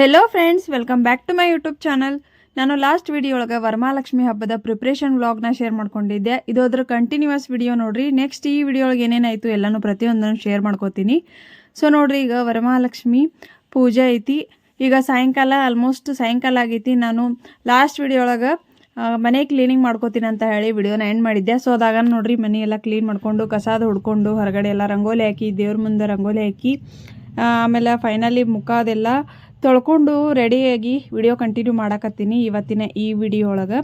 Hello friends welcome back to my YouTube channel ನಾನು last video ಒಳಗೆ ವರಮಹಾಲಕ್ಷ್ಮಿ ಹಬ್ಬದ preparation ವ್ಲಾಗ್ನ ಶೇರ್ ಮಾಡ್ಕೊಂಡಿದ್ದೆ. ಇದು ಅದ್ರ ಕಂಟಿನ್ಯೂಸ್ ವಿಡಿಯೋ ನೋಡ್ರಿ. ನೆಕ್ಸ್ಟ್ ಈ ವಿಡಿಯೋ ಒಳಗೆ ಏನೇನಾಯಿತು ಎಲ್ಲನೂ ಪ್ರತಿಯೊಂದನ್ನು ಶೇರ್ ಮಾಡ್ಕೋತೀನಿ. ಸೊ ನೋಡ್ರಿ, ಈಗ ವರಮಹಾಲಕ್ಷ್ಮಿ ಪೂಜೆ ಐತಿ. ಈಗ ಸಾಯಂಕಾಲ ಆಲ್ಮೋಸ್ಟ್ ಸಾಯಂಕಾಲ ಆಗೈತಿ. ನಾನು ಲಾಸ್ಟ್ ವಿಡಿಯೋ ಒಳಗೆ ಮನೆ ಕ್ಲೀನಿಂಗ್ ಮಾಡ್ಕೋತೀನಿ ಅಂತ ಹೇಳಿ ವಿಡಿಯೋನ ಎಂಡ್ ಮಾಡಿದ್ದೆ. ಸೊ ಅದಾಗ ನೋಡ್ರಿ, ಮನೆ ಎಲ್ಲ ಕ್ಲೀನ್ ಮಾಡ್ಕೊಂಡು, ಕಸಾದ ಹುಡ್ಕೊಂಡು, ಹೊರಗಡೆ ಎಲ್ಲ ರಂಗೋಲಿ ಹಾಕಿ, ದೇವ್ರ ಮುಂದೆ ರಂಗೋಲಿ ಹಾಕಿ ಆಮೇಲೆ ಫೈನಲಿ ಮುಖ ಅದೆಲ್ಲ ತೊಳ್ಕೊಂಡು ರೆಡಿಯಾಗಿ ವಿಡಿಯೋ ಕಂಟಿನ್ಯೂ ಮಾಡಾಕತ್ತೀನಿ ಇವತ್ತಿನ ಈ ವಿಡಿಯೋ ಒಳಗೆ.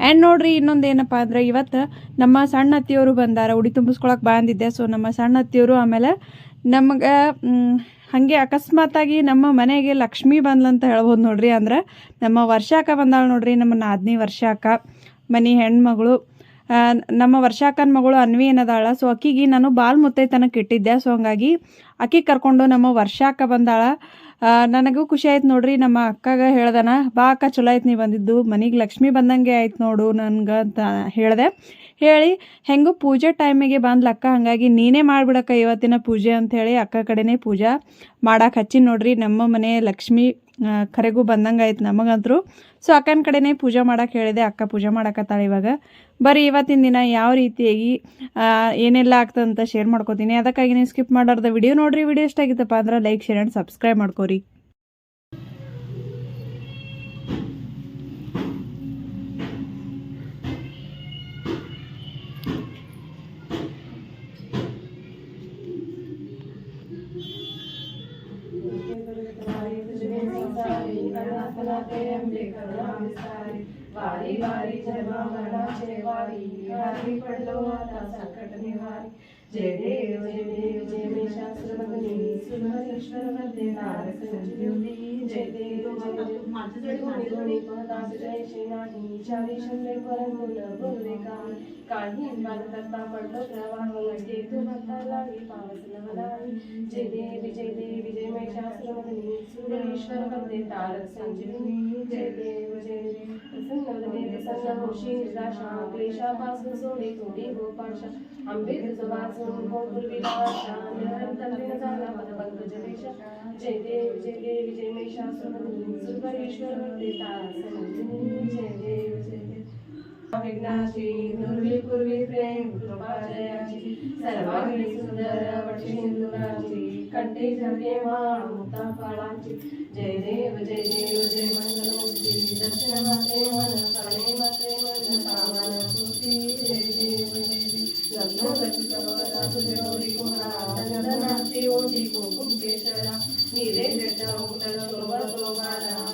ಆ್ಯಂಡ್ ನೋಡ್ರಿ ಇನ್ನೊಂದು ಏನಪ್ಪ ಅಂದ್ರೆ ಇವತ್ತು ನಮ್ಮ ಸಣ್ಣ ಅತ್ತಿಯವರು ಬಂದಾರ, ಉಡಿ ತುಂಬಿಸ್ಕೊಳಕ್ಕೆ ಬಂದಿದ್ದೆ ಸೊ ನಮ್ಮ ಸಣ್ಣ ಅತ್ತಿಯವರು ಆಮೇಲೆ ನಮಗೆ ಹಾಗೆ ಅಕಸ್ಮಾತಾಗಿ ನಮ್ಮ ಮನೆಗೆ ಲಕ್ಷ್ಮಿ ಬಂದ್ಲಂತ ಹೇಳ್ಬೋದು ನೋಡ್ರಿ. ಅಂದ್ರೆ ನಮ್ಮ ವರ್ಷಾಕ ಬಂದಾಳ ನೋಡ್ರಿ, ನಮ್ಮ ನಾದ್ನಿ ವರ್ಷಾಕ ಮನೆ ಹೆಣ್ಮಗಳು. ನಮ್ಮ ವರ್ಷಾಕನ್ ಮಗಳು ಅನ್ವಿ ಏನದಾಳ? ಸೊ ಅಕ್ಕಿಗೆ ನಾನು ಬಾಲ್ ಮುತ್ತೈತನಕ್ಕೆ ಇಟ್ಟಿದ್ದೆ. ಸೊ ಹಂಗಾಗಿ ಅಕ್ಕಿ ಕರ್ಕೊಂಡು ನಮ್ಮ ವರ್ಷಾಕ ಬಂದಾಳ. ನನಗೂ ಖುಷಿ ಆಯ್ತು ನೋಡ್ರಿ. ನಮ್ಮ ಅಕ್ಕಗ ಹೇಳ್ದನ, ಬಾ ಅಕ್ಕ, ಚಲೋ ಆಯ್ತು ನೀ ಬಂದಿದ್ದು. ಮನೆಗೆ ಲಕ್ಷ್ಮಿ ಬಂದಂಗೆ ಆಯ್ತು ನೋಡು ನನ್ಗೆ ಅಂತ ಹೇಳಿದೆ. ಹೇಳಿ, ಹೆಂಗೂ ಪೂಜೆ ಟೈಮಿಗೆ ಬಂದ್ಲ ಅಕ್ಕ, ಹಾಗಾಗಿ ನೀನೇ ಮಾಡಿಬಿಡಕ್ಕ ಇವತ್ತಿನ ಪೂಜೆ ಅಂತ ಹೇಳಿ ಅಕ್ಕ ಕಡೆನೇ ಪೂಜಾ ಮಾಡಕ್ಕೆ ಹಚ್ಚಿ ನೋಡ್ರಿ. ನಮ್ಮ ಮನೆ ಲಕ್ಷ್ಮಿ ಕರೆಗೂ ಬಂದಂಗೆ ಆಯ್ತು ನಮಗಂತರೂ. ಸೊ ಅಕ್ಕನ ಕಡೆನೇ ಪೂಜೆ ಮಾಡಕ್ಕೆ ಹೇಳಿದೆ. ಅಕ್ಕ ಪೂಜೆ ಮಾಡಕತ್ತಾಳೆ ಇವಾಗ. ಬರೀ ಇವತ್ತಿನ ದಿನ ಯಾವ ರೀತಿಯಾಗಿ ಏನೆಲ್ಲ ಆಗ್ತದಂತ ಶೇರ್ ಮಾಡ್ಕೋತೀನಿ. ಅದಕ್ಕಾಗಿ ನೀವು ಸ್ಕಿಪ್ ಮಾಡಾರ್ದ ವಿಡಿಯೋ ನೋಡ್ರಿ. ವಿಡಿಯೋ ಇಷ್ಟ ಆಗಿತ್ತಪ್ಪ ಅಂದ್ರೆ ಲೈಕ್ ಶೇರ್ ಆ್ಯಂಡ್ ಸಬ್ಸ್ಕ್ರೈಬ್ ಮಾಡ್ಕೋರಿ. वारी वारी जन्मा मरणाचे वारी। हरी पडलो आता संकट निवारी जय देव जय देव, जय मे शास्त्र बदली सुंदरेश्वर मध्ये नारक संजीवनी जय देव माझे दास जय श्रीनाथी चारी शंभर परमूल बोलवे काय काही मागता पडलो प्रवाह लगे तू भक्ताला पावस नवलाई जय देवी जय देवी जय महिषासुर मदनी सुरेश्वर वंदे तारक संजीवनी जय देव जय देव प्रसन्न देव सन्न होशी निर्दाशा क्लेशापासून सोडे थोडी गोपाशा अंबे तुझवासून गोकुल विलासा निरंतर झाला पद पंकज जय देव जय देवी जय महिषा विघ्नाची दुर्वी पूर्वी प्रेम कृपा जयाची सर्वांगी सुंदर वटी सिंधुराची कंठी माळ मुक्ता फळाची जय देव जय देव जय मंगलमूर्ती दर्शन माते मन करणे माते मन कामना पूर्ती जय देव जय देव लग्न रचित वरा तुझे गौरी कुमारा धनधनाची ओटी कुकुम केशरा నీరే చెట్ట ఒకటో శోభ శోభ Rama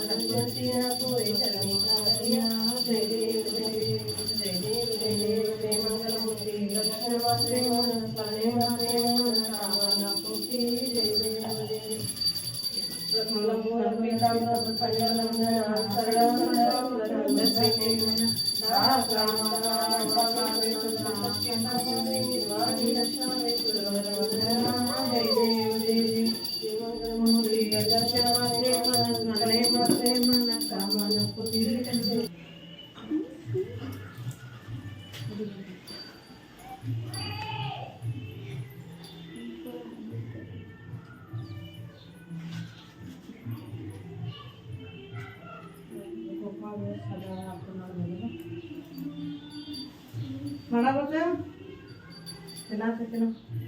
¿No la voltean? Adelante, que.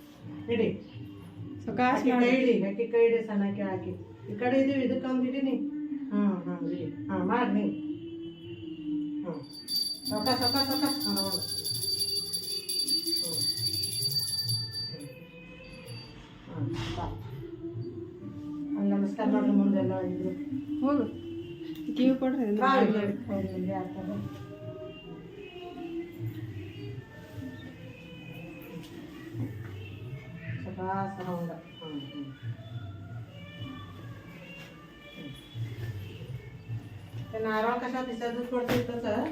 ಹಿಡಿ. ಸಕಾಸ್ ಮಾಡಿ. ಹಿಡಿ ಮೆಟ್ಟಿ ಕೈ ಹಿಡಿ ಸಣ್ಣಕ್ಕೆ ಹಾಕಿ. ಈ ಕಡೆ ಇದೀವಿ ಇದಕ್ಕೊಂದು ಹಿಡಿನಿ. ಹ್ಮ್ ಹ್ಮ್ ಹಿಡಿ. ಹಾಂ ಮಾಡಿ ನೀ ಹ್ಞೂ ಸೊಕ ಸೊಕ ಸೊಕ. ಹಾಂ ಹೌದು ಹ್ಞೂ ಹಾಂ ಅಲ್ಲಿ ನಮಸ್ಕಾರ ಮಾಡ್ರಿ ಮುಂದೆಲ್ಲ ಇದ್ರು. ಹೋಗು. ಕಿವಿ ಕೊಡ್ರಿ? శ్వాస नारळ कशा दिसत पडते तसं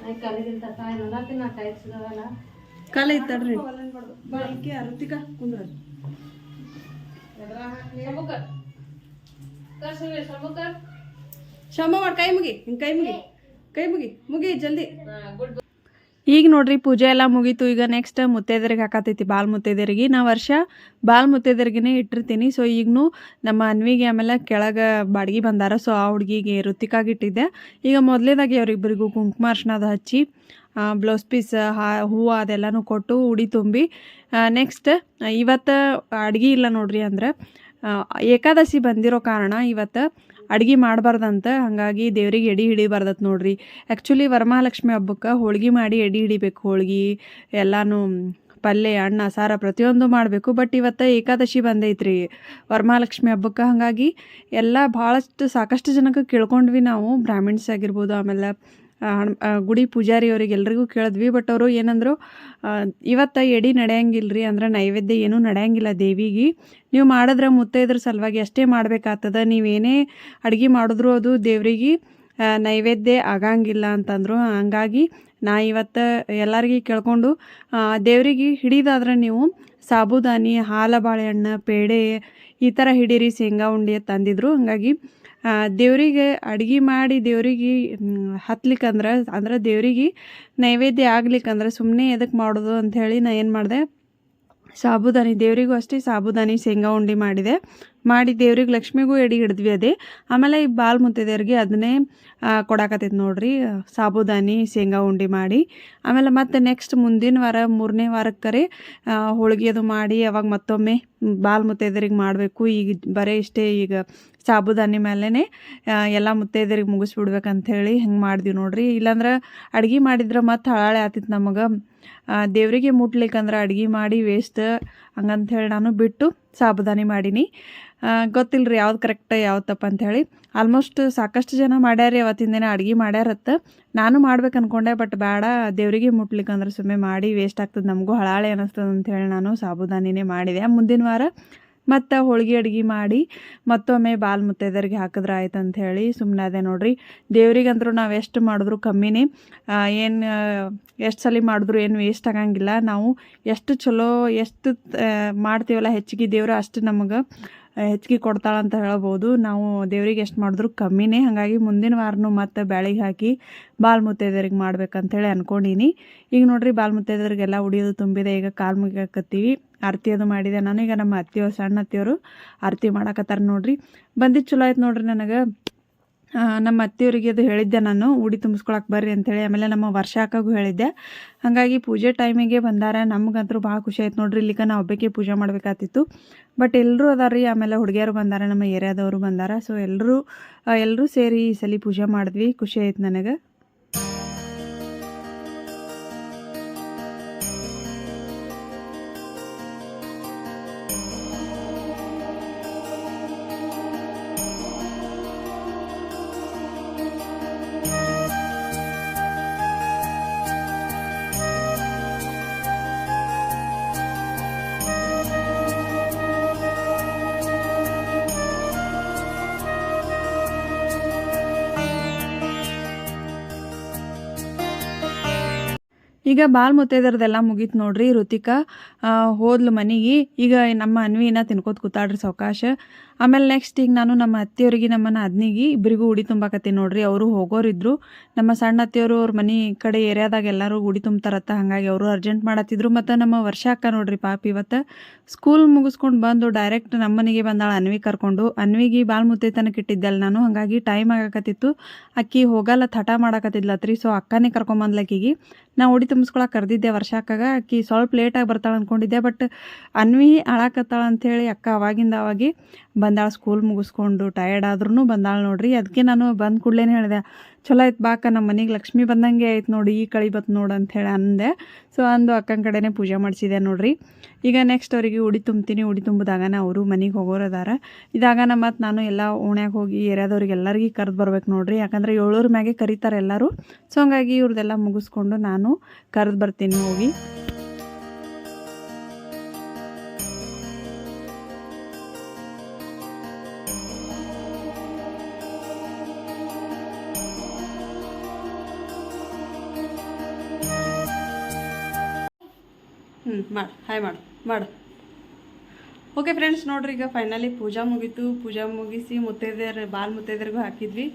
नाही काली दिलता काय ते ना काय सुद्धा काल येतात बाकी आरती का? कुंद्रा कर सगळे शंभर काय मुगे काय मुगे काय मुगे मुगे जल्दी. ಈಗ ನೋಡ್ರಿ ಪೂಜೆ ಎಲ್ಲ ಮುಗೀತು. ಈಗ ನೆಕ್ಸ್ಟ್ ಮುತ್ತೈದರಿಗೆ ಹಾಕತೈತಿ ಬಾಲ್ ಮುತ್ತೈದರಿಗೆ ನಾ ವರ್ಷ ಬಾಲ್ ಮುತ್ತೈದರಿಗೆನೇ ಇಟ್ಟಿರ್ತೀನಿ. ಸೊ ಈಗನು ನಮ್ಮ ಅನ್ವಿಗೆ ಆಮೇಲೆ ಕೆಳಗೆ ಬಾಡಿಗೆ ಬಂದಾರ. ಸೊ ಆ ಹುಡುಗಿಗೆ ಋತಿಕಾಗಿ ಇಟ್ಟಿದ್ದೆ. ಈಗ ಮೊದಲೇದಾಗಿ ಅವರಿಬ್ಬರಿಗೂ ಕುಂಕುಮ ಅರ್ಶನದ ಹಚ್ಚಿ ಬ್ಲೌಸ್ ಪೀಸ್ ಹಾ ಹೂವು ಅದೆಲ್ಲನೂ ಕೊಟ್ಟು ಉಡಿ ತುಂಬಿ ನೆಕ್ಸ್ಟ್ ಇವತ್ತು ಅಡುಗೆ ಇಲ್ಲ ನೋಡ್ರಿ ಅಂದ್ರೆ ಏಕಾದಶಿ ಬಂದಿರೋ ಕಾರಣ ಇವತ್ತು ಅಡ್ಗೆ ಮಾಡಬಾರ್ದಂತ ಹಾಗಾಗಿ ದೇವ್ರಿಗೆ ಎಡಿ ಹಿಡಿಬಾರ್ದತ್ ನೋಡ್ರಿ. ಆ್ಯಕ್ಚುಲಿ ವರಮಹಾಲಕ್ಷ್ಮಿ ಹಬ್ಬಕ್ಕೆ ಹೋಳ್ಗೆ ಮಾಡಿ ಎಡಿ ಹಿಡಿಬೇಕು ಹೋಳ್ಗೆ, ಎಲ್ಲಾನು ಪಲ್ಯ ಅಣ್ಣ ಸಾರ ಪ್ರತಿಯೊಂದು ಮಾಡಬೇಕು. ಬಟ್ ಇವತ್ತು ಏಕಾದಶಿ ಬಂದೈತ್ರಿ ವರಮಹಾಲಕ್ಷ್ಮಿ ಹಬ್ಬಕ್ಕೆ. ಹಾಗಾಗಿ ಎಲ್ಲ ಭಾಳಷ್ಟು ಸಾಕಷ್ಟು ಜನಕ್ಕೆ ಕೇಳ್ಕೊಂಡ್ವಿ ನಾವು ಬ್ರಾಹ್ಮಿಣ್ಸ್ ಆಗಿರ್ಬೋದು, ಆಮೇಲೆ ಗುಡಿ ಪೂಜಾರಿ ಅವ್ರಿಗೆ ಎಲ್ರಿಗೂ ಕೇಳಿದ್ವಿ. ಬಟ್ ಅವರು ಏನಂದ್ರು ಇವತ್ತು ಎಡಿ ನಡೆಯಂಗಿಲ್ಲ ರೀ ಅಂದ್ರೆ ನೈವೇದ್ಯ ಏನೂ ನಡೆಯಂಗಿಲ್ಲ ದೇವಿಗೆ. ನೀವು ಮಾಡಿದ್ರೆ ಮುತ್ತೈದ್ರ ಸಲುವಾಗಿ ಅಷ್ಟೇ ಮಾಡ್ಬೇಕಾಗ್ತದ. ನೀವೇನೇ ಅಡುಗೆ ಮಾಡಿದ್ರು ಅದು ದೇವರಿಗೆ ನೈವೇದ್ಯ ಆಗಂಗಿಲ್ಲ ಅಂತಂದರು. ಹಂಗಾಗಿ ನಾ ಇವತ್ತು ಎಲ್ಲರಿಗೆ ಕೇಳ್ಕೊಂಡು ದೇವರಿಗೆ ಹಿಡಿದಾದ್ರೆ ನೀವು ಸಾಬುದಾನಿ ಹಾಲ ಬಾಳೆಹಣ್ಣು ಪೇಡೆ ಈ ಥರ ಹಿಡೀರಿ, ಶೇಂಗಾ ಉಂಡೆ ತಂದಿದ್ರು. ಹಂಗಾಗಿ ದೇವ್ರಿಗೆ ಅಡುಗೆ ಮಾಡಿ ದೇವರಿಗೆ ಹತ್ಲಿಕ್ಕಂದ್ರೆ, ಅಂದ್ರೆ ದೇವರಿಗೆ ನೈವೇದ್ಯ ಆಗ್ಲಿಕ್ಕಂದ್ರೆ ಸುಮ್ಮನೆ ಎದಕ್ಕೆ ಮಾಡೋದು ಹೇಳಿ ನಾನು ಏನು ಮಾಡಿದೆ. ಸಾಬುದಾನಿ, ದೇವರಿಗೂ ಅಷ್ಟೇ ಸಾಬುದಾನಿ, ಶೇಂಗಾ ಉಂಡೆ ಮಾಡಿದೆ. ಮಾಡಿ ದೇವ್ರಿಗೆ ಲಕ್ಷ್ಮಿಗೂ ಎಡಿ ಹಿಡಿದ್ವಿ ಅದೇ. ಆಮೇಲೆ ಈ ಬಾಲ್ ಮುತ್ತೈದೆಯವ್ರಿಗೆ ಅದನ್ನೇ ಕೊಡಾಕತ್ತೈತೆ ನೋಡ್ರಿ. ಸಾಬುದಾನಿ, ಶೇಂಗಾ ಉಂಡೆ ಮಾಡಿ. ಆಮೇಲೆ ಮತ್ತೆ ನೆಕ್ಸ್ಟ್ ಮುಂದಿನ ವಾರ, ಮೂರನೇ ವಾರಕ್ಕರೆ ಹೋಳಿಗೆ ಅದು ಮಾಡಿ, ಅವಾಗ ಮತ್ತೊಮ್ಮೆ ಬಾಲ್ ಮುತ್ತೈದರಿಗೆ ಮಾಡಬೇಕು. ಈಗ ಬರೀ ಇಷ್ಟೇ ಈಗ ಸಾಬುದಾನಿ ಮೇಲೇ ಎಲ್ಲ ಮುತ್ತೈದರಿಗೆ ಮುಗಿಸ್ಬಿಡ್ಬೇಕಂಥೇಳಿ ಹಿಂಗೆ ಮಾಡಿದ್ವಿ ನೋಡ್ರಿ. ಇಲ್ಲಾಂದ್ರೆ ಅಡ್ಗೆ ಮಾಡಿದ್ರೆ ಮತ್ತೆ ಹಳಾಳೆ ಆತಿತ್ತು ನಮಗೆ. ದೇವರಿಗೆ ಮುಟ್ಲಿಕ್ಕಂದ್ರೆ ಅಡ್ಗೆ ಮಾಡಿ ವೇಸ್ಟ್ ಹಂಗಂಥೇಳಿ ನಾನು ಬಿಟ್ಟು ಸಾಬುದಾನಿ ಮಾಡೀನಿ. ಗೊತ್ತಿಲ್ಲ ರೀ ಯಾವ್ದು ಕರೆಕ್ಟ್ ಯಾವ್ದು ತಪ್ಪ ಅಂಥೇಳಿ ಆಲ್ಮೋಸ್ಟ್ ಸಾಕಷ್ಟು ಜನ ಮಾಡ್ಯಾರ ಅವತ್ತಿನ ದಿನ ಅಡ್ಗೆ ಮಾಡ್ಯಾರತ್ತ. ನಾನು ಮಾಡ್ಬೇಕು ಅನ್ಕೊಂಡೆ ಬಟ್ ಬೇಡ ದೇವರಿಗೆ ಮುಟ್ಲಿಕ್ಕಂದ್ರೆ ಸುಮ್ಮನೆ ಮಾಡಿ ವೇಸ್ಟ್ ಆಗ್ತದೆ ನಮಗೂ ಹಳಾಳೆ ಅನ್ನಿಸ್ತದೆ ಹೇಳಿ ನಾನು ಸಾಬುದಾನಿನೇ ಮಾಡಿದೆ. ಮುಂದಿನ ವಾರ ಮತ್ತು ಹೋಳಿಗೆ ಅಡುಗೆ ಮಾಡಿ ಮತ್ತೊಮ್ಮೆ ಬಾಲ್ ಮುತ್ತೈದರಿಗೆ ಹಾಕಿದ್ರೆ ಆಯ್ತು ಹೇಳಿ ಸುಮ್ಮನೆ ಅದೇ ನೋಡ್ರಿ. ದೇವ್ರಿಗಂದ್ರೂ ನಾವು ಎಷ್ಟು ಮಾಡಿದ್ರು ಕಮ್ಮಿನೇ. ಏನು ಎಷ್ಟು ಸಲ ಮಾಡಿದ್ರು ಏನು ವೇಸ್ಟ್ ಆಗಂಗಿಲ್ಲ. ನಾವು ಎಷ್ಟು ಚಲೋ, ಎಷ್ಟು ಮಾಡ್ತೀವಲ್ಲ ಹೆಚ್ಚಿಗೆ ದೇವ್ರು ಅಷ್ಟು ನಮಗೆ ಹೆಚ್ಚಿಗೆ ಕೊಡ್ತಾಳಂತ ಹೇಳ್ಬೋದು. ನಾವು ದೇವ್ರಿಗೆ ಎಷ್ಟು ಮಾಡಿದ್ರು ಕಮ್ಮಿನೇ. ಹಾಗಾಗಿ ಮುಂದಿನ ವಾರನೂ ಮತ್ತೆ ಬ್ಯಾಳಿಗೆ ಹಾಕಿ ಬಾಲ್ ಮುತ್ತೈದರಿಗೆ ಮಾಡ್ಬೇಕಂತೇಳಿ ಅಂದ್ಕೊಂಡೀನಿ ಈಗ ನೋಡ್ರಿ ಬಾಲ್ ಮುತ್ತೈದರಿಗೆಲ್ಲ ಉಡಿಯೋದು ತುಂಬಿದೆ. ಈಗ ಕಾಲು ಮುಗಿಯಾಕತ್ತೀವಿ. ಆರತಿ ಅದು ಮಾಡಿದೆ. ನಾನು ಈಗ ನಮ್ಮ ಅತ್ತೆಯವ್ರು ಸಣ್ಣ ಅತ್ತೆಯವರು ಆರತಿ ಮಾಡಾಕತ್ತಾರ ನೋಡ್ರಿ. ಬಂದಿದ್ದು ಚಲೋ ಆಯ್ತು ನೋಡ್ರಿ ನನಗೆ. ನಮ್ಮ ಅತ್ತೆಯವರಿಗೆ ಅದು ಹೇಳಿದ್ದೆ ನಾನು, ಉಡಿ ತುಂಬಿಸ್ಕೊಳಕ್ಕೆ ಬರ್ರಿ ಅಂತೇಳಿ. ಆಮೇಲೆ ನಮ್ಮ ವರ್ಷ ಹಾಕಾಗೂ ಹೇಳಿದ್ದೆ. ಹಾಗಾಗಿ ಪೂಜೆ ಟೈಮಿಗೆ ಬಂದಾರ. ನಮಗಂತೂ ಭಾಳ ಖುಷಿ ಆಯ್ತು ನೋಡ್ರಿ. ಇಲ್ಲಿಗೆ ನಾವು ಒಬ್ಬಕ್ಕೆ ಪೂಜೆ ಮಾಡ್ಬೇಕಾತಿತ್ತು. ಬಟ್ ಎಲ್ಲರೂ ಅದಾರ ರೀ ಆಮೇಲೆ ಹುಡುಗಿಯರು ಬಂದಾರ, ನಮ್ಮ ಏರಿಯಾದವರು ಬಂದಾರ. ಸೊ ಎಲ್ಲರೂ ಎಲ್ಲರೂ ಸೇರಿ ಈ ಸಲ ಪೂಜೆ ಮಾಡಿದ್ವಿ. ಖುಷಿ ಆಯ್ತು ನನಗೆ. ಈಗ ಬಾಲ್ ಮುತ್ತೈದರದೆಲ್ಲ ಮುಗೀತು ನೋಡ್ರಿ ಋತಿಕಾ ಹೋದ್ಲು ಮನೆಗೆ. ಈಗ ನಮ್ಮ ಅನ್ವಿನ ತಿನ್ಕೋತ ಕೂತಾಡ್ರಿ ಸಾವಕಾಶ. ಆಮೇಲೆ ನೆಕ್ಸ್ಟ್ ಈಗ ನಾನು ನಮ್ಮ ಅತ್ತೆಯವ್ರಿಗೆ ನಮ್ಮ ಅದ್ನಿಗೆ ಇಬ್ಬರಿಗೂ ಉಡಿ ತುಂಬಾಕತ್ತೀನಿ ನೋಡ್ರಿ. ಅವರು ಹೋಗೋರಿದ್ರು. ನಮ್ಮ ಸಣ್ಣ ಅತ್ತೆಯವರು ಅವ್ರ ಮನೆ ಕಡೆ ಏರಿಯಾದಾಗ ಎಲ್ಲರೂ ಉಡಿ ತುಂಬ್ತಾರತ್ತ. ಹಾಗಾಗಿ ಅವರು ಅರ್ಜೆಂಟ್ ಮಾಡತ್ತಿದ್ರು. ಮತ್ತು ನಮ್ಮ ವರ್ಷ ಅಕ್ಕ ನೋಡ್ರಿ ಪಾಪ ಇವತ್ತು. ಸ್ಕೂಲ್ ಮುಗಿಸ್ಕೊಂಡು ಬಂದು ಡೈರೆಕ್ಟ್ ನಮ್ಮ ಬಂದಾಳ ಅನ್ವಿ ಕರ್ಕೊಂಡು. ಅನ್ವಿಗೆ ಬಾಲ್ ಮುತ್ತೈತನ ತನಕ ನಾನು. ಹಾಗಾಗಿ ಟೈಮ್ ಆಗಕತ್ತಿತ್ತು. ಅಕ್ಕಿ ಹೋಗಲ್ಲ, ಥಟ ಮಾಡಕತ್ತಿದ್ಲತ್ರಿ. ಸೊ ಅಕ್ಕನೇ ಕರ್ಕೊಂಬಂದ್ಲ ಆಕಿಗೆ ನಾ ಉಡಿ ತುಂಬಿಸ್ಕೊಳಕ್ಕೆ ಕರೆದಿದ್ದೆ ವರ್ಷಕ್ಕಾಗ ಆಕಿ ಸ್ವಲ್ಪ ಲೇಟಾಗಿ ಬರ್ತಾಳೆ ಅಂದ್ಕೊಂಡಿದ್ದೆ ಬಟ್ ಅನ್ವಿ ಹಾಳಾಕತ್ತಾಳ ಅಂಥೇಳಿ ಅಕ್ಕ ಅವಾಗಿಂದ ಅವಾಗಿ ಬಂದಾಳ ಸ್ಕೂಲ್ ಮುಗಿಸ್ಕೊಂಡು ಟಯರ್ಡ್ ಆದ್ರೂ ಬಂದಾಳ ನೋಡ್ರಿ. ಅದಕ್ಕೆ ನಾನು ಬಂದ ಕೂಡಲೇ ಹೇಳಿದೆ ಚಲೋ ಆಯ್ತು ಬಾಕ ನಮ್ಮ ಮನೆಗೆ ಲಕ್ಷ್ಮಿ ಬಂದಂಗೆ ಆಯ್ತು ನೋಡಿ, ಈ ಕಳಿ ಬತ್ತು ನೋಡು ಅಂಥೇಳಿ ಅಂದೆ. ಸೊ ಅಂದು ಅಕ್ಕನ ಕಡೆನೇ ಪೂಜೆ ಮಾಡಿಸಿದೆ ನೋಡ್ರಿ. ಈಗ ನೆಕ್ಸ್ಟ್ ಅವರಿಗೆ ಉಡಿ ತುಂಬ್ತೀನಿ, ಉಡಿ ತುಂಬಿದಾಗನ ಅವರು ಮನೆಗೆ ಹೋಗೋರದಾರ ಇದಾಗನ ಮತ್ತು ನಾನು ಎಲ್ಲ ಓಣ್ಯಾಗ ಹೋಗಿ ಏರಿಯಾದವ್ರಿಗೆ ಎಲ್ಲರಿಗೂ ಕರೆದು ಬರ್ಬೇಕು ನೋಡ್ರಿ. ಯಾಕಂದ್ರೆ ಏಳೂರ ಮ್ಯಾಗೆ ಕರೀತಾರೆ ಎಲ್ಲರೂ. ಸೊ ಹಂಗಾಗಿ ಇವ್ರದ್ದೆಲ್ಲ ಮುಗಿಸ್ಕೊಂಡು ನಾನು ಕರೆದು ಬರ್ತೀನಿ ಹೋಗಿ. ಮಾಡು ಹಾಯ್ ಮಾಡು ಮಾಡು. ಓಕೆ ಫ್ರೆಂಡ್ಸ್ ನೋಡ್ರಿ, ಈಗ ಫೈನಲಿ ಪೂಜಾ ಮುಗೀತು. ಪೂಜಾ ಮುಗಿಸಿ ಮುತ್ತೈದೆಯರು, ಬಾಲ್ ಮುತ್ತೈದರಿಗೂ ಹಾಕಿದ್ವಿ.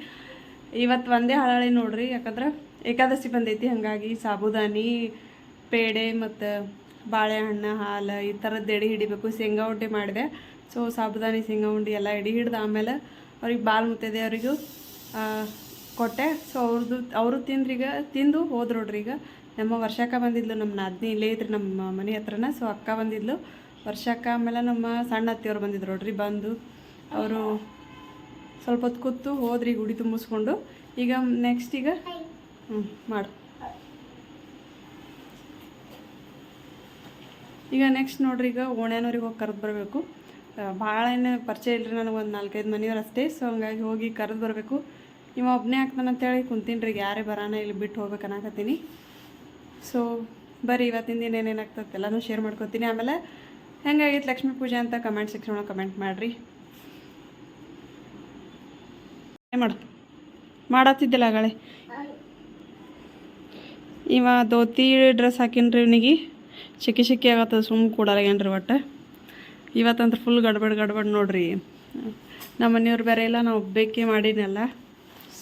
ಇವತ್ತು ಒಂದೇ ಹಾಳೆ ನೋಡ್ರಿ, ಯಾಕಂದ್ರೆ ಏಕಾದಶಿ ಬಂದೈತಿ, ಹಾಗಾಗಿ ಸಾಬುದಾನಿ, ಪೇಡೆ ಮತ್ತು ಬಾಳೆಹಣ್ಣು, ಹಾಲು, ಈ ಥರದ್ದು ಎಡೆ ಹಿಡಿಬೇಕು, ಶೇಂಗಾ ಉಂಡೆ ಮಾಡಿದೆ. ಸೊ ಸಾಬುದಾನಿ, ಶೇಂಗಾ ಉಂಡೆ ಎಲ್ಲ ಎಡೆ ಹಿಡ್ದು ಆಮೇಲೆ ಅವ್ರಿಗೆ ಬಾಲ್ ಮುತ್ತೈದೆಯವರಿಗೂ ಕೊಟ್ಟೆ. ಸೊ ಅವ್ರದ್ದು ಅವರು ತಿಂದ್ರೀಗ ತಿಂದು ಹೋದ್ರು ನೋಡ್ರಿ ಈಗ. ನಮ್ಮ ವರ್ಷಕ್ಕ ಬಂದಿದ್ಲು ನಮ್ಮ ನಾದಿನಿ ಇಲ್ಲೇ ಇದ್ರಿ ನಮ್ಮ ಮನೆ ಹತ್ರನ. ಸೊ ಅಕ್ಕ ಬಂದಿದ್ಲು. ವರ್ಷಕ್ಕ ಆಮೇಲೆ ನಮ್ಮ ಸಣ್ಣ ಅತ್ತಿಯವ್ರು ಬಂದಿದ್ರು ನೋಡ್ರಿ, ಬಂದು ಅವರು ಸ್ವಲ್ಪ ಹೊತ್ತು ಕೂತು ಹೋದ್ರಿ ಗುಡಿ ತುಂಬಿಸ್ಕೊಂಡು. ಈಗ ನೆಕ್ಸ್ಟ್ ಈಗ ಹ್ಞೂ ಮಾಡು. ಈಗ ನೆಕ್ಸ್ಟ್ ನೋಡ್ರಿ ಈಗ ಓಣ್ಯಾನವ್ರಿಗೆ ಹೋಗಿ ಕರೆದು ಬರಬೇಕು. ಭಾಳ ಏನು ಪರಿಚಯ ಇಲ್ಲರಿ ನನಗೆ ಒಂದು ನಾಲ್ಕೈದು ಮನೆಯವ್ರು ಅಷ್ಟೇ. ಸೊ ಹಂಗಾಗಿ ಹೋಗಿ ಕರೆದು ಬರಬೇಕು. ಇವ ಒಬ್ಬನೇ ಆಗ್ತಾನಂತೇಳಿ ಕುಂತೀನಿ ರೀ ಯಾರೇ ಬರಾನ ಇಲ್ಲಿ ಬಿಟ್ಟು ಹೋಗ್ಬೇಕು ಅನ್ನಕತ್ತೀನಿ. ಸೊ ಬರೀ ಇವತ್ತಿನ ದಿನ ಏನೇನಾಗ್ತದೆ ಎಲ್ಲನೂ ಶೇರ್ ಮಾಡ್ಕೊತೀನಿ. ಆಮೇಲೆ ಹೆಂಗಾಗಿತ್ತು ಲಕ್ಷ್ಮೀ ಪೂಜೆ ಅಂತ ಕಮೆಂಟ್ ಸೆಕ್ಷನ್ ಒಳಗೆ ಕಮೆಂಟ್ ಮಾಡಿರಿ. ಮಾಡತ್ತಿದ್ದಿಲ್ಲ ಆಗಳೇ ಇವ ಧೋತಿ ಡ್ರೆಸ್ ಹಾಕಿನ್ರಿ ಇವನಿಗೆ. ಚಿಕ್ಕಿ ಚಿಕ್ಕಿ ಆಗತ್ತದ ಸುಮ್ಮ ಕೂಡಲಾಗೇನ್ರಿ ಒಟ್ಟು. ಇವತ್ತಂದ್ರೆ ಫುಲ್ ಗಡ್ಬಡ್ ಗಡ್ಬಡ್ ನೋಡ್ರಿ. ನಮ್ಮ ಮನೆಯವ್ರು ಬೇರೆ ಇಲ್ಲ, ನಾವು ಒಬ್ಬಕ್ಕೆ ಮಾಡೀನಲ್ಲ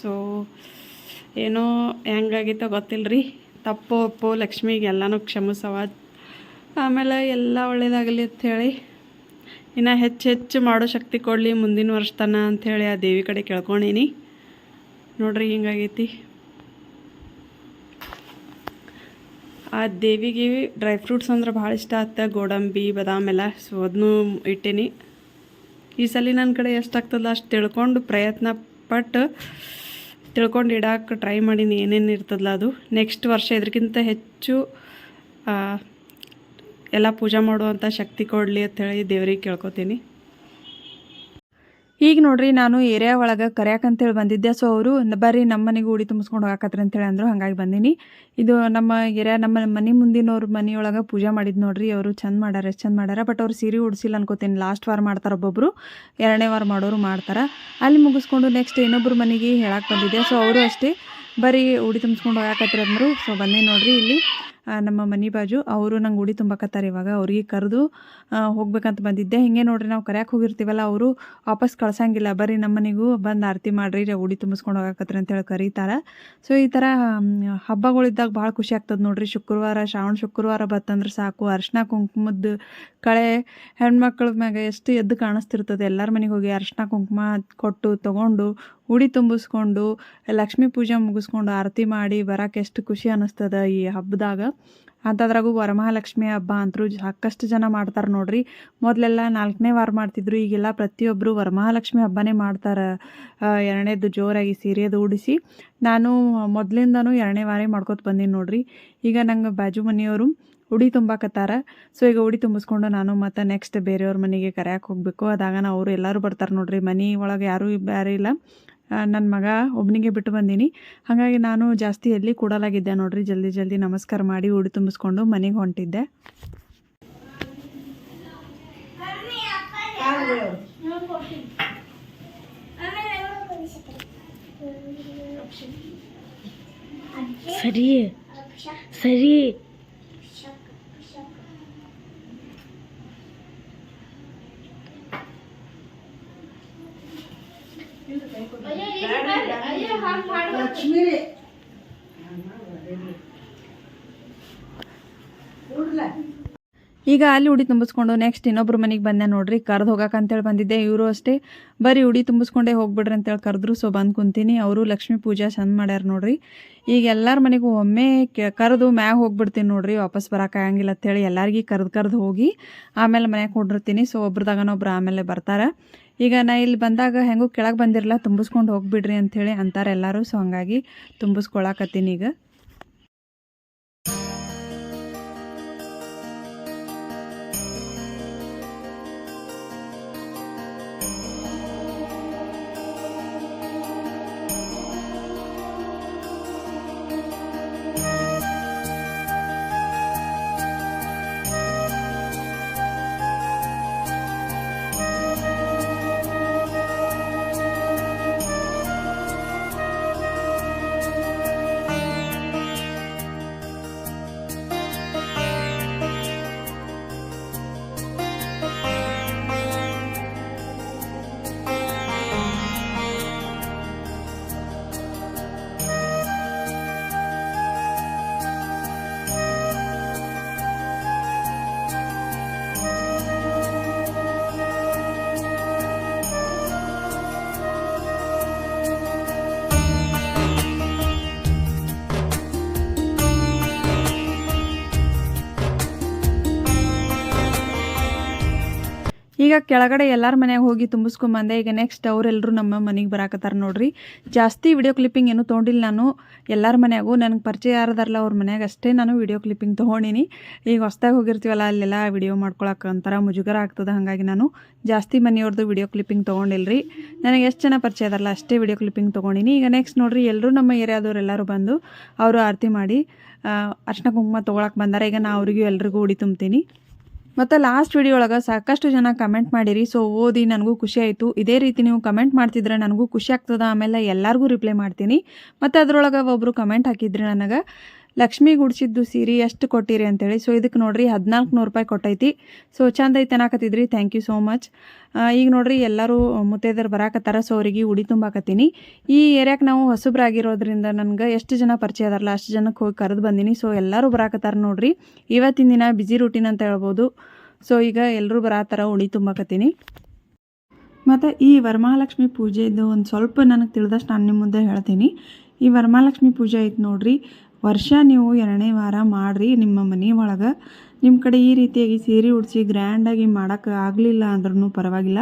ಸೊ ಏನೋ ಹೆಂಗಾಗಿತ್ತೋ ಗೊತ್ತಿಲ್ಲ ರೀ ತಪ್ಪು ಒಪ್ಪು ಲಕ್ಷ್ಮಿಗೆ ಎಲ್ಲನೂ ಕ್ಷಮಿಸವ ಆಮೇಲೆ ಎಲ್ಲ ಒಳ್ಳೇದಾಗಲಿ ಅಂಥೇಳಿ ಇನ್ನು ಹೆಚ್ಚು ಹೆಚ್ಚು ಮಾಡೋ ಶಕ್ತಿ ಕೊಡಲಿ ಮುಂದಿನ ವರ್ಷ ತನ ಅಂಥೇಳಿ ಆ ದೇವಿ ಕಡೆ ಕೇಳ್ಕೊಂಡೀನಿ. ನೋಡ್ರಿ ಹಿಂಗಾಗೈತಿ. ಆ ದೇವಿಗೆ ಡ್ರೈ ಫ್ರೂಟ್ಸ್ ಅಂದ್ರೆ ಭಾಳ ಇಷ್ಟ ಆತ. ಗೋಡಂಬಿ, ಬಾದಾಮ್ ಎಲ್ಲ. ಸೊ ಅದನ್ನೂ ಇಟ್ಟೀನಿ. ಈ ಸಲ ನನ್ನ ಕಡೆ ಎಷ್ಟಾಗ್ತದೆ ಅಷ್ಟು ತಿಳ್ಕೊಂಡು ಪ್ರಯತ್ನ ಪಟ್ಟು ತಿಳ್ಕೊಂಡು ಇಡೋಕೆ ಟ್ರೈ ಮಾಡೀನಿ, ಏನೇನು ಇರ್ತದಲ್ಲ ಅದು. ನೆಕ್ಸ್ಟ್ ವರ್ಷ ಇದಕ್ಕಿಂತ ಹೆಚ್ಚು ಎಲ್ಲ ಪೂಜೆ ಮಾಡುವಂಥ ಶಕ್ತಿ ಕೊಡಲಿ ಹೇಳಿ ದೇವ್ರಿಗೆ ಕೇಳ್ಕೊತೀನಿ. ಈಗ ನೋಡ್ರಿ ನಾನು ಏರಿಯಾ ಒಳಗೆ ಕರ್ಯಾಕಂತೇಳಿ ಬಂದಿದ್ದೆ. ಸೊ ಅವರು, ಬರ್ರಿ ನಮ್ಮ ಮನೆಗೆ ಉಡಿ ತುಂಬಿಸ್ಕೊಂಡು ಹೋಗಾಕತ್ರಿ ಅಂತೇಳಿ ಅಂದರು. ಹಾಗಾಗಿ ಬಂದೀನಿ. ಇದು ನಮ್ಮ ಏರಿಯಾ, ನಮ್ಮ ಮನೆ ಮುಂದಿನವ್ರ ಮನೆಯೊಳಗೆ ಪೂಜೆ ಮಾಡಿದ್ದು ನೋಡ್ರಿ. ಅವರು ಚಂದ ಮಾಡ್ಯಾರ, ಎಷ್ಟು ಚಂದ ಮಾಡ್ಯಾರ. ಬಟ್ ಅವ್ರು ಸೀರೆ ಉಡಿಸಿಲ್ಲ ಅನ್ಕೋತೀನಿ. ಲಾಸ್ಟ್ ವಾರ ಮಾಡ್ತಾರೆ ಒಬ್ಬೊಬ್ಬರು ಎರಡನೇ ವಾರ ಮಾಡೋರು ಮಾಡ್ತಾರೆ. ಅಲ್ಲಿ ಮುಗಿಸ್ಕೊಂಡು ನೆಕ್ಸ್ಟ್ ಇನ್ನೊಬ್ರು ಮನೆಗೆ ಹೇಳಕ್ಕೆ ಬಂದಿದ್ದೆ. ಸೊ ಅವರು ಅಷ್ಟೇ ಬರೀ ಉಡಿ ತುಂಬಿಸ್ಕೊಂಡು ಹೋಗಾಕತ್ರಿ ಅಂದರು. ಸೊ ಬಂದೆ ನೋಡ್ರಿ ಇಲ್ಲಿ. ನಮ್ಮ ಮನೆ ಬಾಜು, ಅವರು ನಂಗೆ ಉಡಿ ತುಂಬಕತ್ತಾರೆ ಇವಾಗ. ಅವ್ರಿಗೆ ಕರೆದು ಹೋಗ್ಬೇಕಂತ ಬಂದಿದ್ದೆ. ಹಿಂಗೆ ನೋಡ್ರಿ ನಾವು ಕರ್ಯಾಕೆ ಹೋಗಿರ್ತೀವಲ್ಲ, ಅವರು ವಾಪಸ್ ಕಳ್ಸಂಗಿಲ್ಲ. ಬರೀ ನಮ್ಮ ಮನೆಗೂ ಬಂದು ಆರತಿ ಮಾಡ್ರಿ ಉಡಿ ತುಂಬಿಸ್ಕೊಂಡು ಹೋಗಕತ್ರಿ ಅಂತೇಳಿ ಕರೀತಾರೆ. ಸೊ ಈ ಥರ ಹಬ್ಬಗಳಿದ್ದಾಗ ಭಾಳ ಖುಷಿ ಆಗ್ತದೆ ನೋಡ್ರಿ. ಶುಕ್ರವಾರ, ಶ್ರಾವಣ ಶುಕ್ರವಾರ ಬತ್ತಂದ್ರೆ ಸಾಕು. ಅರ್ಶಿನ ಕುಂಕುಮದ ಕಳೆ ಹೆಣ್ಮಕ್ಳ ಮ್ಯಾಗ ಎಷ್ಟು ಎದ್ದು ಕಾಣಿಸ್ತಿರ್ತದೆ. ಎಲ್ಲರ ಮನೆಗೆ ಹೋಗಿ ಅರ್ಶಿನ ಕುಂಕುಮ ಕೊಟ್ಟು ತೊಗೊಂಡು ಉಡಿ ತುಂಬಿಸ್ಕೊಂಡು, ಲಕ್ಷ್ಮೀ ಪೂಜೆ ಮುಗಿಸ್ಕೊಂಡು ಆರತಿ ಮಾಡಿ ಬರಕ್ಕೆ ಎಷ್ಟು ಖುಷಿ ಅನ್ನಿಸ್ತದ ಈ ಹಬ್ಬದಾಗ. ಅಂಥದ್ರಾಗೂ ವರಮಹಾಲಕ್ಷ್ಮಿ ಹಬ್ಬ ಅಂತರೂ ಸಾಕಷ್ಟು ಜನ ಮಾಡ್ತಾರೆ ನೋಡ್ರಿ. ಮೊದಲೆಲ್ಲ ನಾಲ್ಕನೇ ವಾರ ಮಾಡ್ತಿದ್ರು, ಈಗೆಲ್ಲ ಪ್ರತಿಯೊಬ್ಬರು ವರಮಹಾಲಕ್ಷ್ಮಿ ಹಬ್ಬನೇ ಮಾಡ್ತಾರೆ. ಎರಡನೇದು ಜೋರಾಗಿ ಸೀರೆದು ಉಡಿಸಿ. ನಾನು ಮೊದಲಿಂದನೂ ಎರಡನೇ ವಾರೇ ಮಾಡ್ಕೊತ ಬಂದೀನಿ ನೋಡ್ರಿ. ಈಗ ನಂಗೆ ಬಾಜು ಮನೆಯವರು ಉಡಿ ತುಂಬಾಕತ್ತಾರ. ಸೊ, ಈಗ ಉಡಿ ತುಂಬಿಸ್ಕೊಂಡು ನಾನು ಮತ್ತು ನೆಕ್ಸ್ಟ್ ಬೇರೆಯವ್ರ ಮನೆಗೆ ಕರೆಯಕ್ಕೆ ಹೋಗಬೇಕು. ಅದಾಗ ಅವರು ಎಲ್ಲರೂ ಬರ್ತಾರೆ ನೋಡ್ರಿ. ಮನೆ ಒಳಗೆ ಯಾರೂ ಬೇರೆ ಇಲ್ಲ ನನ್ನ ಮಗ ಒಬ್ಬನಿಗೆ ಬಿಟ್ಟು ಬಂದೀನಿ. ಹಾಗಾಗಿ ನಾನು ಜಾಸ್ತಿ ಎಲ್ಲಿ ಕೂಡಲಾಗಿದ್ದೆ ನೋಡ್ರಿ, ಜಲ್ದಿ ಜಲ್ದಿ ನಮಸ್ಕಾರ ಮಾಡಿ ಉಡಿ ತುಂಬಿಸ್ಕೊಂಡು ಮನೆಗೆ ಹೊಂಟಿದ್ದೆ. ಸರಿ ಸರಿ. ಈಗ ಅಲ್ಲಿ ಉಡಿ ತುಂಬಿಸ್ಕೊಂಡು ನೆಕ್ಸ್ಟ್ ಇನ್ನೊಬ್ರು ಮನೆಗೆ ಬಂದೆ ನೋಡ್ರಿ, ಕರ್ದು ಹೋಗಕ್ಕೆ ಅಂತೇಳಿ ಬಂದಿದ್ದೆ, ಇವರು ಅಷ್ಟೇ. ಬರೀ ಉಡಿ ತುಂಬಿಸ್ಕೊಂಡೇ ಹೋಗ್ಬಿಡ್ರಿ ಅಂತೇಳಿ ಕರೆದ್ರು, ಸೊ ಬಂದು ಕುಂತೀನಿ. ಅವರು ಲಕ್ಷ್ಮೀ ಪೂಜಾ ಚಂದ ಮಾಡ್ಯಾರ ನೋಡ್ರಿ. ಈಗ ಎಲ್ಲರ ಮನೆಗೂ ಒಮ್ಮೆ ಕರೆದು ಮ್ಯಾಗ ಹೋಗ್ಬಿಡ್ತೀನಿ ನೋಡ್ರಿ, ವಾಪಸ್ ಆಗಂಗಿಲ್ಲ ಅಂತೇಳಿ ಎಲ್ಲರಿಗೂ ಕರ್ದು ಕರ್ದು ಹೋಗಿ ಆಮೇಲೆ ಮನೆಗೆ ಕೊಡಿರ್ತೀನಿ. ಸೊ ಒಬ್ರದಾಗನೊಬ್ರು ಆಮೇಲೆ ಬರ್ತಾರೆ. ಈಗ ನಾ ಇಲ್ಲಿ ಬಂದಾಗ ಹೆಂಗೂ ಕೆಳಗೆ ಬಂದಿರಲ್ಲ ತುಂಬಿಸ್ಕೊಂಡು ಹೋಗ್ಬಿಡ್ರಿ ಅಂಥೇಳಿ ಅಂತಾರೆ ಎಲ್ಲರೂ. ಸೊ ಹಂಗಾಗಿ ತುಂಬಿಸ್ಕೊಳಕತ್ತೀನಿ ಈಗ. ಈಗ ಕೆಳಗಡೆ ಎಲ್ಲರ ಮನೆಯಾಗ ಹೋಗಿ ತುಂಬಿಸ್ಕೊಂಬಂದೆ ಈಗ ನೆಕ್ಸ್ಟ್ ಅವರೆಲ್ಲರೂ ನಮ್ಮ ಮನೆಗೆ ಬರಾಕತ್ತಾರ ನೋಡ್ರಿ. ಜಾಸ್ತಿ ವಿಡಿಯೋ ಕ್ಲಿಪ್ಪಿಂಗ್ ಏನು ತೊಗೊಂಡಿಲ್ಲ ನಾನು. ಎಲ್ಲರ ಮನೆಯಾಗೂ ನನಗೆ ಪರಿಚಯ ಯಾರದಾರಲ್ಲ ಅವ್ರ ಮನೆಯಾಗ ಅಷ್ಟೇ ನಾನು ವಿಡಿಯೋ ಕ್ಲಿಪ್ಪಿಂಗ್ ತೊಗೊಂಡಿನಿ. ಈಗ ಹೊಸ್ದಾಗಿ ಹೋಗಿರ್ತೀವಲ್ಲ, ಅಲ್ಲೆಲ್ಲ ವಿಡಿಯೋ ಮಾಡ್ಕೊಳಕ್ಕೆ ಒಂಥರ ಮುಜುಗರ ಆಗ್ತದೆ ಹಾಗಾಗಿ ನಾನು ಜಾಸ್ತಿ ಮನೆಯವ್ರದ್ದು ವಿಡಿಯೋ ಕ್ಲಿಪ್ಪಿಂಗ್ ತೊಗೊಂಡಿಲ್ರಿ. ನನಗೆ ಎಷ್ಟು ಜನ ಪರಿಚಯ ಇದಾರಲ್ಲ ಅಷ್ಟೇ ವಿಡಿಯೋ ಕ್ಲಿಪ್ಪಿಂಗ್ ತೊಗೊಂಡಿನಿ. ಈಗ ನೆಕ್ಸ್ಟ್ ನೋಡ್ರಿ ಎಲ್ಲರೂ ನಮ್ಮ ಏರಿಯಾದವ್ರು ಎಲ್ಲರೂ ಬಂದು ಅವರು ಆರತಿ ಮಾಡಿ ಅರ್ಶಿನ ಕುಂಕುಮ ತೊಗೊಳಕ್ಕೆ ಬಂದಾರ. ಈಗ ನಾ ಅವರಿಗೂ ಎಲ್ರಿಗೂ ಉಡಿ ತುಂಬ್ತೀನಿ. ಮತ್ತು ಲಾಸ್ಟ್ ವಿಡಿಯೋ ಒಳಗೆ ಸಾಕಷ್ಟು ಜನ ಕಮೆಂಟ್ ಮಾಡಿರಿ ಸೊ ಓದಿ ನನಗೂ ಖುಷಿ ಆಯಿತು. ಇದೇ ರೀತಿ ನೀವು ಕಮೆಂಟ್ ಮಾಡ್ತಿದ್ರೆ ನನಗೂ ಖುಷಿ ಆಗ್ತದೆ, ಆಮೇಲೆ ಎಲ್ಲರಿಗೂ ರಿಪ್ಲೈ ಮಾಡ್ತೀನಿ. ಮತ್ತು ಅದರೊಳಗೆ ಒಬ್ಬರು ಕಮೆಂಟ್ ಹಾಕಿದ್ರಿ ನನಗೆ. ಲಕ್ಷ್ಮಿ ಗುಡಿಸಿದ್ದು ಸೀರೆ ಎಷ್ಟು ಕೊಟ್ಟಿರಿ ಅಂತೇಳಿ. ಸೊ ಇದಕ್ಕೆ ನೋಡ್ರಿ ಹದಿನಾಲ್ಕು ನೂರು ರೂಪಾಯಿ ಕೊಟ್ಟೈತಿ. ಸೊ ಚಂದ ಐತೆ ಅನ್ನಕತ್ತಿದ್ರಿ. ಥ್ಯಾಂಕ್ ಯು ಸೋ ಮಚ್ ಈಗ ನೋಡ್ರಿ ಎಲ್ಲರೂ ಮುತ್ತೈದರು ಬರಾಕತ್ತಾರ ಸೊ ಅವರಿಗೆ ಉಡಿ ತುಂಬಾಕತ್ತೀನಿ. ಈ ಏರಿಯಾಕ್ಕೆ ನಾವು ಹೊಸಬ್ರಾಗಿರೋದ್ರಿಂದ ನನಗೆ ಎಷ್ಟು ಜನ ಪರಿಚಯ ಅದಾರಲ್ಲ, ಅಷ್ಟು ಜನಕ್ಕೆ ಹೋಗಿ ಕರೆದು ಬಂದೀನಿ. ಸೊ ಎಲ್ಲರೂ ಬರಾಕತ್ತಾರ ನೋಡ್ರಿ. ಇವತ್ತಿನ ದಿನ ಬಿಜಿ ರೂಟೀನ್ ಅಂತ ಹೇಳ್ಬೋದು. ಸೊ ಈಗ ಎಲ್ಲರೂ ಬರಾತಾರ ಉಳಿ ತುಂಬಾಕತ್ತೀನಿ. ಮತ್ತು ಈ ವರಮಹಾಲಕ್ಷ್ಮಿ ಪೂಜೆದು ಒಂದು ಸ್ವಲ್ಪ ನನಗೆ ತಿಳಿದಷ್ಟು ನಾನು ನಿಮ್ಮ ಮುಂದೆ ಹೇಳ್ತೀನಿ. ಈ ವರಮಹಾಲಕ್ಷ್ಮಿ ಪೂಜೆ ಐತೆ ನೋಡ್ರಿ. ವರ್ಷ ನೀವು ಎರಡನೇ ವಾರ ಮಾಡಿರಿ, ನಿಮ್ಮ ಮನೆ ಒಳಗೆ. ನಿಮ್ಮ ಕಡೆ ಈ ರೀತಿಯಾಗಿ ಸೀರೆ ಉಡಿಸಿ ಗ್ರ್ಯಾಂಡಾಗಿ ಮಾಡೋಕ್ಕೆ ಆಗಲಿಲ್ಲ ಅಂದ್ರೂ ಪರವಾಗಿಲ್ಲ.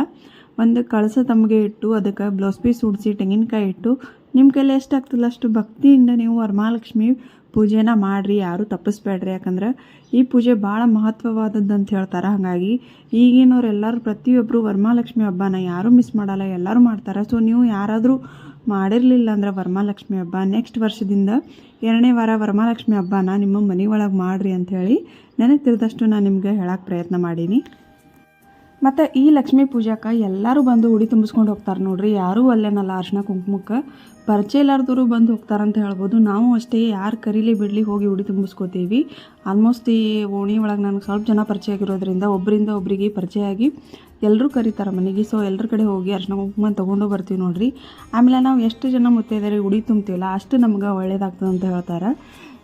ಒಂದು ಕಳಸ ತಮಗೆ ಇಟ್ಟು, ಅದಕ್ಕೆ ಬ್ಲೌಸ್ ಪೀಸ್ ಉಡಿಸಿ, ತೆಂಗಿನಕಾಯಿ ಇಟ್ಟು ನಿಮ್ಮ ಕೈಲಿ ಎಷ್ಟಾಗ್ತಲ್ಲ ಅಷ್ಟು ಭಕ್ತಿಯಿಂದ ನೀವು ವರಮಹಾಲಕ್ಷ್ಮಿ ಪೂಜೆನ ಮಾಡಿರಿ, ಯಾರೂ ತಪ್ಪಿಸ್ಬೇಡ್ರಿ. ಯಾಕಂದ್ರೆ ಈ ಪೂಜೆ ಭಾಳ ಮಹತ್ವವಾದದ್ದು ಅಂತ ಹೇಳ್ತಾರೆ. ಹಾಗಾಗಿ ಈಗಿನವರೆಲ್ಲರೂ ಪ್ರತಿಯೊಬ್ಬರು ವರಮಹಾಲಕ್ಷ್ಮಿ ಹಬ್ಬನ ಯಾರೂ ಮಿಸ್ ಮಾಡಲ್ಲ, ಎಲ್ಲರೂ ಮಾಡ್ತಾರೆ. ಸೊ ನೀವು ಯಾರಾದರೂ ಮಾಡಿರಲಿಲ್ಲ ಅಂದ್ರೆ ವರಮಹಾಲಕ್ಷ್ಮಿ ಹಬ್ಬ. ನೆಕ್ಸ್ಟ್ ವರ್ಷದಿಂದ ಎರಡನೇ ವಾರ ವರಮಹಾಲಕ್ಷ್ಮಿ ಹಬ್ಬನ ನಿಮ್ಮ ಮನೆ ಒಳಗೆ ಮಾಡಿರಿ ಅಂಥೇಳಿ ನನಗೆ ತಿಳಿದಷ್ಟು ನಾನು ನಿಮ್ಗೆ ಹೇಳಕ್ಕೆ ಪ್ರಯತ್ನ ಮಾಡೀನಿ. ಮತ್ತು ಈ ಲಕ್ಷ್ಮೀ ಪೂಜಾಕ್ಕೆ ಎಲ್ಲರೂ ಬಂದು ಉಡಿ ತುಂಬಿಸ್ಕೊಂಡು ಹೋಗ್ತಾರೆ ನೋಡ್ರಿ. ಯಾರೂ ಅಲ್ಲೇನಲ್ಲ ಅರ್ಶಿನ ಕುಂಕುಮಕ್ಕೆ. ಪರಿಚಯ ಇಲ್ಲಾರ್ದವರು ಬಂದು ಅಂತ ಹೇಳ್ಬೋದು. ನಾವು ಅಷ್ಟೇ ಯಾರು ಕರೀಲಿ ಬಿಡಲಿ ಹೋಗಿ ಉಡಿ ತುಂಬಿಸ್ಕೋತೀವಿ. ಆಲ್ಮೋಸ್ಟ್ ಈ ಓಣಿ ಒಳಗೆ ನನಗೆ ಸ್ವಲ್ಪ ಜನ ಪರಿಚಯ ಆಗಿರೋದ್ರಿಂದ ಒಬ್ಬರಿಂದ ಒಬ್ಬರಿಗೆ ಪರಿಚಯ ಆಗಿ ಎಲ್ಲರೂ ಕರೀತಾರೆ ಮನೆಗೆ. ಸೊ ಎಲ್ಲರ ಕಡೆ ಹೋಗಿ ಅರ್ಶಿನ ಕುಂಕುಮ ತೊಗೊಂಡು ಬರ್ತೀವಿ ನೋಡ್ರಿ. ಆಮೇಲೆ ನಾವು ಎಷ್ಟು ಜನ ಮುತ್ತೈದರಿಗೆ ಉಡಿ ತುಂಬ್ತೀವಲ್ಲ, ಅಷ್ಟು ನಮ್ಗೆ ಒಳ್ಳೇದಾಗ್ತದೆ ಅಂತ ಹೇಳ್ತಾರೆ.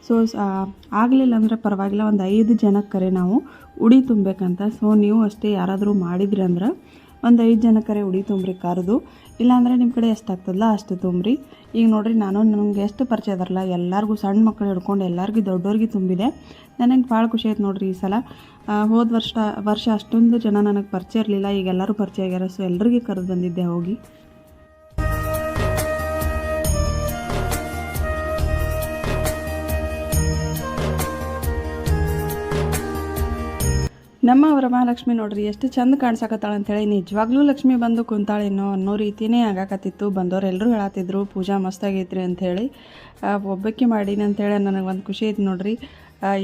ಸೊ ಆಗಲಿಲ್ಲ ಅಂದರೆ ಪರವಾಗಿಲ್ಲ, ಒಂದು ಐದು ಜನಕ್ಕೆ ಕರೆ ನಾವು ಉಡಿ ತುಂಬಬೇಕಂತ. ಸೊ ನೀವು ಅಷ್ಟೇ ಯಾರಾದರೂ ಮಾಡಿದ್ರಿ ಅಂದ್ರೆ ಒಂದು ಐದು ಜನಕ್ಕರೆ ಉಡಿ ತುಂಬ್ರಿ, ಕರೆದು. ಇಲ್ಲಾಂದರೆ ನಿಮ್ಮ ಕಡೆ ಎಷ್ಟಾಗ್ತದಲ್ಲ ಅಷ್ಟು ತುಂಬ್ರಿ. ಈಗ ನೋಡ್ರಿ ನಾನು ನನಗೆ ಎಷ್ಟು ಪರಿಚಯ ಅದರಲ್ಲ, ಎಲ್ಲರಿಗೂ ಸಣ್ಣ ಮಕ್ಕಳು ಹಿಡ್ಕೊಂಡು ಎಲ್ಲರಿಗೂ ದೊಡ್ಡವ್ರಿಗೆ ತುಂಬಿದೆ. ನನಗೆ ಭಾಳ ಖುಷಿ ಆಯ್ತು ನೋಡ್ರಿ ಈ ಸಲ. ಹೋದ ವರ್ಷ ವರ್ಷ ಅಷ್ಟೊಂದು ಜನ ನನಗೆ ಪರಿಚಯ ಇರಲಿಲ್ಲ, ಈಗ ಎಲ್ಲರೂ ಪರಿಚಯ ಆಗ್ಯಾರ ಸೊ ಎಲ್ಲರಿಗೆ ಕರೆದು ಬಂದಿದ್ದೆ ಹೋಗಿ. ನಮ್ಮ ವರಮಹಾಲಕ್ಷ್ಮಿ ನೋಡ್ರಿ, ಎಷ್ಟು ಚಂದ ಕಾಣ್ಸಕತ್ತಾಳ ಅಂತೇಳಿ ನಿಜವಾಗ್ಲೂ ಲಕ್ಷ್ಮಿ ಬಂದು ಕುಂತಾಳೇನೋ ಅನ್ನೋ ರೀತಿನೇ ಆಗಾಕತ್ತಿತ್ತು. ಬಂದವ್ರು ಎಲ್ಲರೂ ಹೇಳತ್ತಿದ್ರು ಪೂಜಾ ಮಸ್ತಾಗೈತ್ರಿ ಅಂಥೇಳಿ ಒಬ್ಬಕ್ಕೆ ಮಾಡೀನಿ ಅಂತೇಳಿ ನನಗೆ ಒಂದು ಖುಷಿ ಐತಿ ನೋಡ್ರಿ.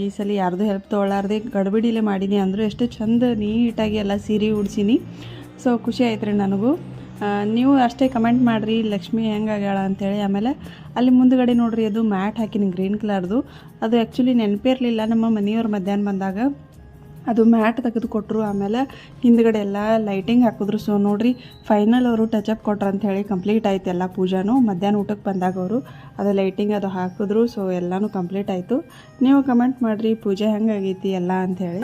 ಈ ಸಲ ಯಾರ್ದು ಹೆಲ್ಪ್ ತೊಗೊಳ್ಳಾರ್ದೆ ಗಡ್ಬಿಡಿಲೇ ಮಾಡೀನಿ ಅಂದರೂ ಎಷ್ಟು ಚಂದ ನೀಟಾಗಿ ಎಲ್ಲ ಸೀರೆ ಉಡ್ಸೀನಿ. ಸೊ ಖುಷಿ ಆಯ್ತು ನನಗೂ. ನೀವು ಅಷ್ಟೇ ಕಮೆಂಟ್ ಮಾಡಿರಿ, ಲಕ್ಷ್ಮಿ ಹೆಂಗೆ ಆಗ್ಯಾಳ ಅಂತೇಳಿ ಆಮೇಲೆ ಅಲ್ಲಿ ಮುಂದುಗಡೆ ನೋಡ್ರಿ, ಅದು ಮ್ಯಾಟ್ ಹಾಕಿನಿ ಗ್ರೀನ್ ಕಲರ್ದು ಅದು ಆ್ಯಕ್ಚುಲಿ ನೆನಪಿರಲಿಲ್ಲ ನಮ್ಮ ಮನೆಯವ್ರು ಮಧ್ಯಾಹ್ನ ಬಂದಾಗ. ಅದು ಮ್ಯಾಟ್ ತೆಗೆದು ಕೊಟ್ಟರು ಆಮೇಲೆ ಹಿಂದ್ಗಡೆ ಎಲ್ಲ ಲೈಟಿಂಗ್ ಹಾಕಿದ್ರು. ಸೊ ನೋಡಿರಿ ಫೈನಲ್ ಅವರು ಟಚಪ್ ಕೊಟ್ರು ಅಂತ ಹೇಳಿ ಕಂಪ್ಲೀಟ್ ಆಯ್ತು ಎಲ್ಲ ಪೂಜಾನು. ಮಧ್ಯಾಹ್ನ ಊಟಕ್ಕೆ ಬಂದಾಗ ಅವರು ಅದು ಲೈಟಿಂಗ್ ಅದು ಹಾಕಿದ್ರು. ಸೊ ಎಲ್ಲನೂ ಕಂಪ್ಲೀಟ್ ಆಯಿತು. ನೀವು ಕಮೆಂಟ್ ಮಾಡಿರಿ, ಪೂಜೆ ಹೆಂಗಾಗೈತಿ ಎಲ್ಲ ಅಂಥೇಳಿ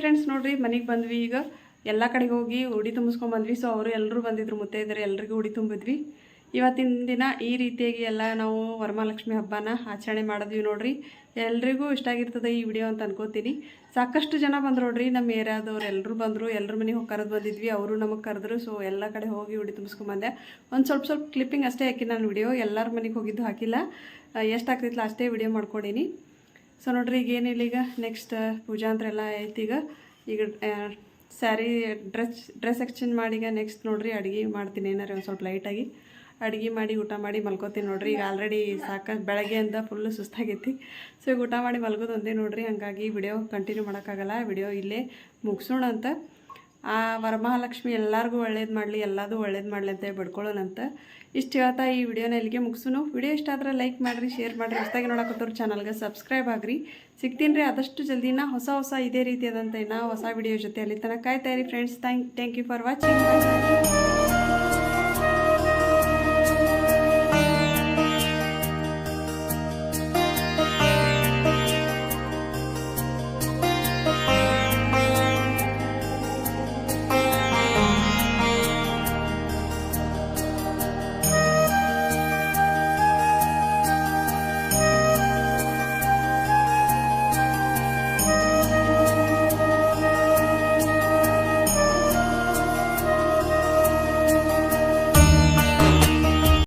ಫ್ರೆಂಡ್ಸ್ ನೋಡ್ರಿ, ಮನೆಗೆ ಬಂದ್ವಿ ಈಗ. ಎಲ್ಲ ಕಡೆಗೆ ಹೋಗಿ ಉಡಿ ತುಂಬಿಸ್ಕೊಂಬಂದ್ವಿ ಸೊ ಅವರು ಎಲ್ಲರೂ ಬಂದಿದ್ರು ಮುತ್ತೈದರೆ ಎಲ್ರಿಗೂ ಉಡಿ ತುಂಬಿದ್ವಿ. ಇವತ್ತಿನ ದಿನ ಈ ರೀತಿಯಾಗಿ ಎಲ್ಲ ನಾವು ವರಮಹಾಲಕ್ಷ್ಮಿ ಹಬ್ಬನ ಆಚರಣೆ ಮಾಡಿದ್ವಿ ನೋಡ್ರಿ. ಎಲ್ರಿಗೂ ಇಷ್ಟ ಆಗಿರ್ತದೆ ಈ ವಿಡಿಯೋ ಅಂತ ಅನ್ಕೋತೀನಿ. ಸಾಕಷ್ಟು ಜನ ಬಂದ್ರು ನೋಡ್ರಿ ನಮ್ಮ ಏರಿಯಾದವ್ರು ಎಲ್ಲರೂ ಬಂದರು ಎಲ್ಲರ ಮನೆಗೆ ಹೋಗಿ ಕರೆದು ಬಂದಿದ್ವಿ, ಅವರು ನಮಗೆ ಕರೆದ್ರು. ಸೊ ಎಲ್ಲ ಕಡೆ ಹೋಗಿ ಉಡಿ ತುಂಬಿಸ್ಕೊಂಬಂದೆ ಒಂದು ಸ್ವಲ್ಪ ಸ್ವಲ್ಪ ಕ್ಲಿಪ್ಪಿಂಗ್ ಅಷ್ಟೇ ಹಾಕಿ ನಾನು ವಿಡಿಯೋ ಎಲ್ಲರ ಮನೆಗೆ ಹೋಗಿದ್ದು ಹಾಕಿಲ್ಲ. ಎಷ್ಟು ಹಾಕ್ತಿತ್ತು ಅಷ್ಟೇ ವಿಡಿಯೋ ಮಾಡ್ಕೊಂಡೀನಿ. ಸೊ ನೋಡ್ರಿ, ಈಗ ಏನಿಲ್ಲ ಈಗ ನೆಕ್ಸ್ಟ್ ಪೂಜಾ ಎಲ್ಲ ಐತಿ. ಈಗ ಈಗ ಸ್ಯಾರಿ ಡ್ರೆಸ್ ಡ್ರೆಸ್ ಎಕ್ಸ್ಚೇಂಜ್ ಮಾಡಿ ಈಗ ನೆಕ್ಸ್ಟ್ ನೋಡ್ರಿ, ಅಡುಗೆ ಮಾಡ್ತೀನಿ ಏನಾರು ಒಂದು ಸ್ವಲ್ಪ ಲೈಟಾಗಿ ಅಡುಗೆ ಮಾಡಿ, ಊಟ ಮಾಡಿ ಮಲ್ಕೋತೀನಿ ನೋಡ್ರಿ. ಈಗ ಆಲ್ರೆಡಿ ಸಾಕ ಬೆಳಗ್ಗೆ ಅಂತ ಫುಲ್ಲು ಸುಸ್ತಾಗೈತಿ. ಸೊ ಈಗ ಊಟ ಮಾಡಿ ಮಲ್ಗೋದು ಒಂದೇ ನೋಡ್ರಿ. ಹಂಗಾಗಿ ವಿಡಿಯೋ ಕಂಟಿನ್ಯೂ ಮಾಡೋಕ್ಕಾಗಲ್ಲ. ವಿಡಿಯೋ ಇಲ್ಲೇ ಮುಗಿಸೋಣ ಅಂತ. ಆ ವರಮಹಾಲಕ್ಷ್ಮಿ ಎಲ್ಲರಿಗೂ ಒಳ್ಳೇದು ಮಾಡಲಿ ಎಲ್ಲದೂ ಒಳ್ಳೇದು ಮಾಡಲಿ ಅಂತ. ಬಿಡ್ಕೊಳ್ಳೋಣಂತ ಇಷ್ಟು ಹೇಳ್ತಾ ಈ ವಿಡಿಯೋನ ಇಲ್ಲಿಗೆ ಮುಗಿಸೋನು. ವಿಡಿಯೋ ಇಷ್ಟ ಆದ್ರೆ ಲೈಕ್ ಮಾಡಿರಿ, ಶೇರ್ ಮಾಡಿರಿ. ಹೊಸದಾಗಿ ನೋಡಕತ್ತವ್ರು ಚಾನಲ್ಗೆ ಸಬ್ಸ್ಕ್ರೈಬ್ ಆಗಿರಿ. ಸಿಗ್ತೀನಿ ರೀ ಆದಷ್ಟು ಜಲ್ದಿನ ಹೊಸ ಹೊಸ ಇದೇ ರೀತಿಯಾದಂಥ ಇನ್ನೂ ಹೊಸ ವಿಡಿಯೋ ಜೊತೆ ಅಲ್ಲಿ ತನಕ ಕಾಯ್ತಾ ಇರಿ friends. Thank thank you for watching.